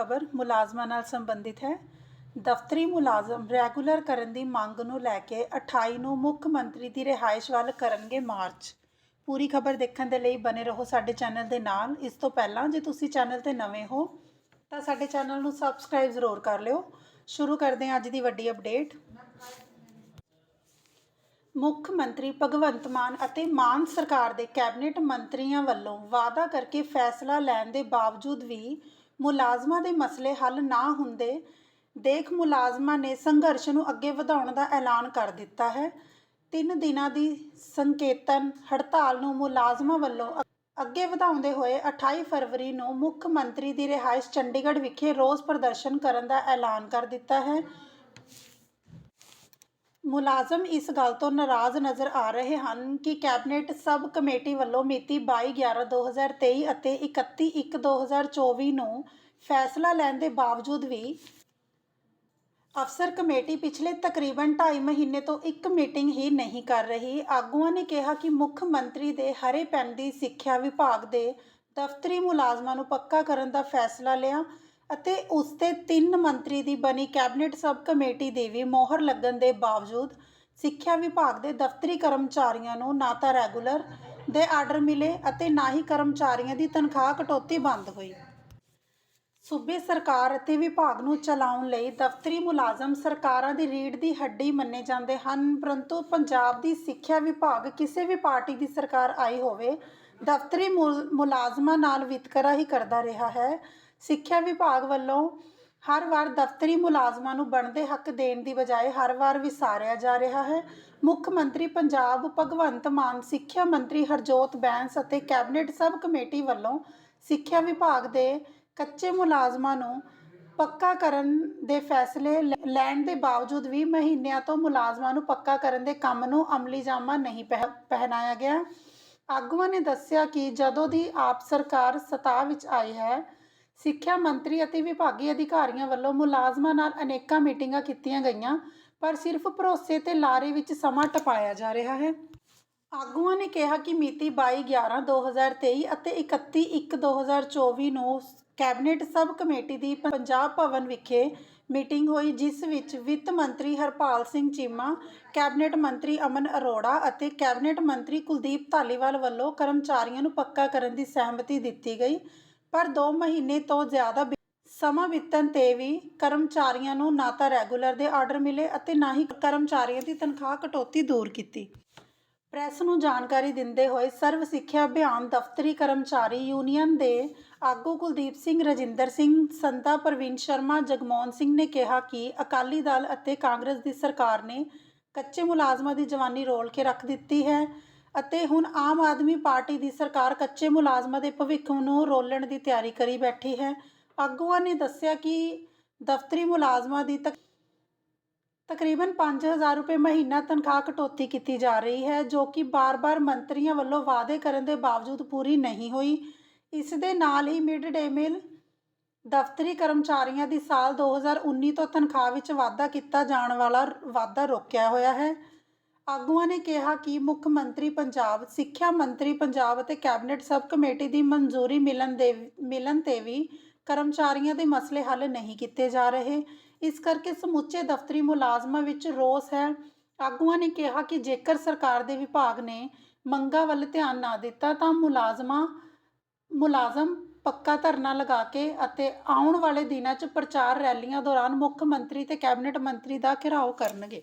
ਖਬਰ ਮੁਲਾਜ਼ਮਾਂ ਨਾਲ ਸੰਬੰਧਿਤ ਹੈ। ਦਫ਼ਤਰੀ ਮੁਲਾਜ਼ਮ ਰੈਗੂਲਰ ਕਰਨ ਦੀ ਮੰਗ ਨੂੰ ਲੈ ਕੇ 28 ਨੂੰ ਮੁੱਖ ਮੰਤਰੀ ਦੀ ਰਿਹਾਇਸ਼ ਵੱਲ ਕਰਨਗੇ ਮਾਰਚ। ਪੂਰੀ ਖਬਰ ਦੇਖਣ ਦੇ ਲਈ ਬਨੇ ਰਹੋ ਸਾਡੇ ਚੈਨਲ ਦੇ ਨਾਲ। ਇਸ ਤੋਂ ਪਹਿਲਾਂ ਜੇ ਤੁਸੀਂ ਚੈਨਲ ਤੇ ਨਵੇਂ ਹੋ, ਤਾਂ ਸਾਡੇ ਚੈਨਲ ਨੂੰ ਸਬਸਕ੍ਰਾਈਬ ਜ਼ਰੂਰ ਕਰ ਲਿਓ। ਸ਼ੁਰੂ ਕਰਦੇ ਹਾਂ ਅੱਜ ਦੀ ਵੱਡੀ ਅਪਡੇਟ। ਮੁੱਖ ਮੰਤਰੀ ਭਗਵੰਤ ਮਾਨ ਅਤੇ ਮਾਨ ਸਰਕਾਰ ਦੇ ਕੈਬਨਿਟ ਮੰਤਰੀਆਂ ਵੱਲੋਂ ਵਾਅਦਾ ਕਰਕੇ ਫੈਸਲਾ ਲੈਣ ਦੇ ਬਾਵਜੂਦ ਵੀ ਮੁਲਾਜ਼ਮਾਂ ਦੇ ਮਸਲੇ ਹੱਲ ਨਾ ਹੁੰਦੇ, ਦੇਖ ਮੁਲਾਜ਼ਮਾਂ ਨੇ ਸੰਘਰਸ਼ ਨੂੰ ਅੱਗੇ ਵਧਾਉਣ ਦਾ ਐਲਾਨ ਕਰ ਦਿੱਤਾ ਹੈ। ਤਿੰਨ ਦਿਨਾਂ ਦੀ ਸੰਕੇਤਨ ਹੜਤਾਲ ਨੂੰ ਮੁਲਾਜ਼ਮਾਂ ਵੱਲੋਂ ਅ- ਅੱਗੇ ਵਧਾਉਂਦੇ ਹੋਏ 28 ਫਰਵਰੀ ਨੂੰ ਮੁੱਖ ਮੰਤਰੀ ਦੀ ਰਿਹਾਇਸ਼ ਚੰਡੀਗੜ੍ਹ ਵਿਖੇ ਰੋਸ ਪ੍ਰਦਰਸ਼ਨ ਕਰਨ ਦਾ ਐਲਾਨ ਕਰ ਦਿੱਤਾ ਹੈ। ਮੁਲਾਜ਼ਮ ਇਸ ਗੱਲ ਤੋਂ ਨਾਰਾਜ਼ ਨਜ਼ਰ ਆ ਰਹੇ ਹਨ ਕਿ ਕੈਬਨਿਟ ਸਬ ਕਮੇਟੀ ਵੱਲੋਂ ਮਿਤੀ 22/11/2023 ਅਤੇ 31/1/2024 ਨੂੰ ਫੈਸਲਾ ਲੈਣ ਦੇ ਬਾਵਜੂਦ ਵੀ ਅਫਸਰ ਕਮੇਟੀ ਪਿਛਲੇ ਤਕਰੀਬਨ 2.5 ਮਹੀਨੇ ਤੋਂ ਇੱਕ ਮੀਟਿੰਗ ਹੀ ਨਹੀਂ ਕਰ ਰਹੀ। ਆਗੂਆਂ ਨੇ ਕਿਹਾ ਕਿ ਮੁੱਖ ਮੰਤਰੀ ਦੇ ਹਰੇ ਪੈਨ ਦੀ ਸਿੱਖਿਆ ਵਿਭਾਗ ਦੇ ਦਫ਼ਤਰੀ ਮੁਲਾਜ਼ਮਾਂ ਨੂੰ ਪੱਕਾ ਕਰਨ ਦਾ ਫੈਸਲਾ ਲਿਆ। ਅਤੇ ਉਸ ਤੇ ਤਿੰਨ ਮੰਤਰੀ ਦੀ ਬਣੀ ਕੈਬਨਿਟ ਸਬ ਕਮੇਟੀ ਦੇ ਵੀ ਮੋਹਰ ਲੱਗਣ ਦੇ ਬਾਵਜੂਦ ਸਿੱਖਿਆ ਵਿਭਾਗ ਦੇ ਦਫ਼ਤਰੀ ਕਰਮਚਾਰੀਆਂ ਨੂੰ ਨਾ ਤਾਂ ਰੈਗੂਲਰ ਦੇ ਆਰਡਰ ਮਿਲੇ ਅਤੇ ਨਾ ਹੀ ਕਰਮਚਾਰੀਆਂ ਦੀ ਤਨਖਾਹ ਕਟੌਤੀ ਬੰਦ ਹੋਈ। ਸੂਬੇ ਸਰਕਾਰ ਅਤੇ ਵਿਭਾਗ ਨੂੰ ਚਲਾਉਣ ਲਈ ਦਫ਼ਤਰੀ ਮੁਲਾਜ਼ਮ ਸਰਕਾਰਾਂ ਦੀ ਰੀੜ ਦੀ ਹੱਡੀ ਮੰਨੇ ਜਾਂਦੇ ਹਨ, ਪਰੰਤੂ ਪੰਜਾਬ ਦੀ ਸਿੱਖਿਆ ਵਿਭਾਗ ਕਿਸੇ ਵੀ ਪਾਰਟੀ ਦੀ ਸਰਕਾਰ ਆਈ ਹੋਵੇ, ਦਫ਼ਤਰੀ ਮੁਲ- ਮੁਲਾਜ਼ਮਾਂ ਨਾਲ ਵਿਤਕਰਾ ਹੀ ਕਰਦਾ ਰਿਹਾ ਹੈ। ਸਿੱਖਿਆ ਵਿਭਾਗ ਵੱਲੋਂ ਹਰ ਵਾਰ ਦਫ਼ਤਰੀ ਮੁਲਾਜ਼ਮਾਂ ਨੂੰ ਬਣਦੇ ਹੱਕ ਦੇਣ ਦੀ ਬਜਾਏ ਹਰ ਵਾਰ ਵਿਸਾਰਿਆ ਜਾ ਰਿਹਾ ਹੈ। ਮੁੱਖ ਮੰਤਰੀ ਪੰਜਾਬ ਭਗਵੰਤ ਮਾਨ, ਸਿੱਖਿਆ ਮੰਤਰੀ ਹਰਜੋਤ ਬੈਂਸ ਅਤੇ ਕੈਬਨਿਟ ਸਬ ਕਮੇਟੀ ਵੱਲੋਂ ਸਿੱਖਿਆ ਵਿਭਾਗ ਦੇ ਕੱਚੇ ਮੁਲਾਜ਼ਮਾਂ ਨੂੰ ਪੱਕਾ ਕਰਨ ਦੇ ਫੈਸਲੇ ਲੈ- ਲੈਣ ਦੇ ਬਾਵਜੂਦ ਵੀ ਮਹੀਨਿਆਂ ਤੋਂ ਮੁਲਾਜ਼ਮਾਂ ਨੂੰ ਪੱਕਾ ਕਰਨ ਦੇ ਕੰਮ ਨੂੰ ਅਮਲੀ ਜਾਮਾ ਨਹੀਂ ਪਹਿ- ਪਹਿਨਾਇਆ ਗਿਆ। ਆਗੂਆਂ ਨੇ ਦੱਸਿਆ ਕਿ ਜਦੋਂ ਦੀ ਆਪ ਸਰਕਾਰ ਸੱਤਾ ਵਿੱਚ ਆਈ ਹੈ ਸਿੱਖਿਆ ਮੰਤਰੀ ਅਤੇ ਵਿਭਾਗੀ ਅਧਿਕਾਰੀਆਂ ਵੱਲੋਂ ਮੁਲਾਜ਼ਮਾਂ ਨਾਲ ਅਨੇਕਾਂ ਮੀਟਿੰਗਾਂ ਕੀਤੀਆਂ ਗਈਆਂ, ਪਰ ਸਿਰਫ ਭਰੋਸੇ ਤੇ ਲਾਰੇ ਵਿੱਚ ਸਮਾਂ ਟਪਾਇਆ ਜਾ ਰਿਹਾ ਹੈ। ਆਗੂਆਂ ਨੇ ਕਿਹਾ ਕਿ ਮਿਤੀ 22/11/2023 ਅਤੇ 31/1/2024 ਨੂੰ ਕੈਬਨਿਟ ਸਬ ਕਮੇਟੀ ਦੀ ਪੰਜਾਬ ਭਵਨ ਵਿਖੇ ਮੀਟਿੰਗ ਹੋਈ, ਜਿਸ ਵਿੱਚ ਵਿੱਤ ਮੰਤਰੀ ਹਰਪਾਲ ਸਿੰਘ ਚੀਮਾ, ਕੈਬਨਿਟ ਮੰਤਰੀ ਅਮਨ ਅਰੋੜਾ ਅਤੇ ਕੈਬਨਿਟ ਮੰਤਰੀ ਕੁਲਦੀਪ ਧਾਲੀਵਾਲ ਵੱਲੋਂ ਕਰਮਚਾਰੀਆਂ ਨੂੰ ਪੱਕਾ ਕਰਨ ਦੀ ਸਹਿਮਤੀ ਦਿੱਤੀ ਗਈ। ਪਰ 2 ਮਹੀਨੇ ਤੋਂ ਜ਼ਿਆਦਾ ਸਮਾਂ ਬੀਤਣ ਤੇ ਵੀ ਕਰਮਚਾਰੀਆਂ ਨੂੰ ਨਾ ਤਾਂ ਰੈਗੂਲਰ ਦੇ ਆਰਡਰ ਮਿਲੇ ਅਤੇ ਨਾ ਹੀ ਕਰਮਚਾਰੀਆਂ ਦੀ ਤਨਖਾਹ ਕਟੌਤੀ ਦੂਰ ਕੀਤੀ। ਪ੍ਰੈਸ ਨੂੰ ਜਾਣਕਾਰੀ ਦਿੰਦੇ ਹੋਏ ਸਰਵ ਸਿੱਖਿਆ ਅਭਿਆਨ ਦਫ਼ਤਰੀ ਕਰਮਚਾਰੀ ਯੂਨੀਅਨ ਦੇ ਆਗੂ ਕੁਲਦੀਪ ਸਿੰਘ, ਰਜਿੰਦਰ ਸਿੰਘ, ਸੰਤਾ ਪ੍ਰਵੀਨ ਸ਼ਰਮਾ, ਜਗਮੋਹਨ ਸਿੰਘ ਨੇ ਕਿਹਾ ਕਿ ਅਕਾਲੀ ਦਲ ਅਤੇ ਕਾਂਗਰਸ ਦੀ ਸਰਕਾਰ ਨੇ ਕੱਚੇ ਮੁਲਾਜ਼ਮਾਂ ਦੀ ਜਵਾਨੀ ਰੋਲ ਕੇ ਰੱਖ ਦਿੱਤੀ ਹੈ। ਅਤੇ ਹੁਣ ਆਮ ਆਦਮੀ ਪਾਰਟੀ ਦੀ ਸਰਕਾਰ ਕੱਚੇ ਮੁਲਾਜ਼ਮਾਂ ਦੇ ਭਵਿੱਖ ਨੂੰ ਰੋਲਣ ਦੀ ਤਿਆਰੀ ਕਰੀ ਬੈਠੀ ਹੈ। ਆਗੂਆਂ ਨੇ ਦੱਸਿਆ ਕਿ ਦਫ਼ਤਰੀ ਮੁਲਾਜ਼ਮਾਂ ਦੀ ਤਕ, ਤਕਰੀਬਨ 5000 ਰੁਪਏ ਮਹੀਨਾ ਤਨਖਾਹ ਕਟੌਤੀ ਕੀਤੀ ਜਾ ਰਹੀ ਹੈ, ਜੋ ਕਿ ਬਾਰ-ਬਾਰ ਮੰਤਰੀਆਂ ਵੱਲੋਂ ਵਾਅਦੇ ਕਰਨ ਦੇ ਬਾਵਜੂਦ ਪੂਰੀ ਨਹੀਂ ਹੋਈ। ਇਸ ਦੇ ਨਾਲ ਹੀ ਮਿਡ ਡੇ ਮੀਲ ਦਫ਼ਤਰੀ ਕਰਮਚਾਰੀਆਂ ਦੀ ਸਾਲ 2019 ਤੋਂ ਤਨਖਾਹ ਵਿੱਚ ਵਾਧਾ ਕੀਤਾ ਜਾਣ ਵਾਲਾ, ਵਾਧਾ ਰੋਕਿਆ ਹੋਇਆ ਹੈ। ਆਗੂਆਂ ਨੇ ਕਿਹਾ ਕਿ ਮੁੱਖ ਮੰਤਰੀ ਪੰਜਾਬ, ਸਿੱਖਿਆ ਮੰਤਰੀ ਪੰਜਾਬ ਅਤੇ ਕੈਬਨਿਟ ਸਬ ਕਮੇਟੀ ਦੀ ਮਨਜ਼ੂਰੀ ਮਿਲਣ ਦੇ, ਮਿਲਣ ਤੇ ਵੀ ਕਰਮਚਾਰੀਆਂ ਦੇ ਮਸਲੇ ਹੱਲ ਨਹੀਂ ਕੀਤੇ ਜਾ ਰਹੇ। ਇਸ ਕਰਕੇ ਸਮੁੱਚੇ ਦਫ਼ਤਰੀ ਮੁਲਾਜ਼ਮਾਂ ਵਿੱਚ ਰੋਸ ਹੈ। ਆਗੂਆਂ ਨੇ ਕਿਹਾ ਕਿ ਜੇਕਰ ਸਰਕਾਰ ਦੇ ਵਿਭਾਗ ਨੇ ਮੰਗਾਂ ਵੱਲ ਧਿਆਨ ਨਾ ਦਿੱਤਾ, ਤਾਂ ਮੁਲਾਜ਼ਮਾਂ, ਮੁਲਾਜ਼ਮ ਪੱਕਾ ਧਰਨਾ ਲਗਾ ਕੇ ਅਤੇ ਆਉਣ ਵਾਲੇ ਦਿਨਾਂ 'ਚ ਪ੍ਰਚਾਰ ਰੈਲੀਆਂ ਦੌਰਾਨ ਮੁੱਖ ਮੰਤਰੀ ਤੇ ਕੈਬਨਿਟ ਮੰਤਰੀ ਦਾ ਘਿਰਾਓ ਕਰਨਗੇ।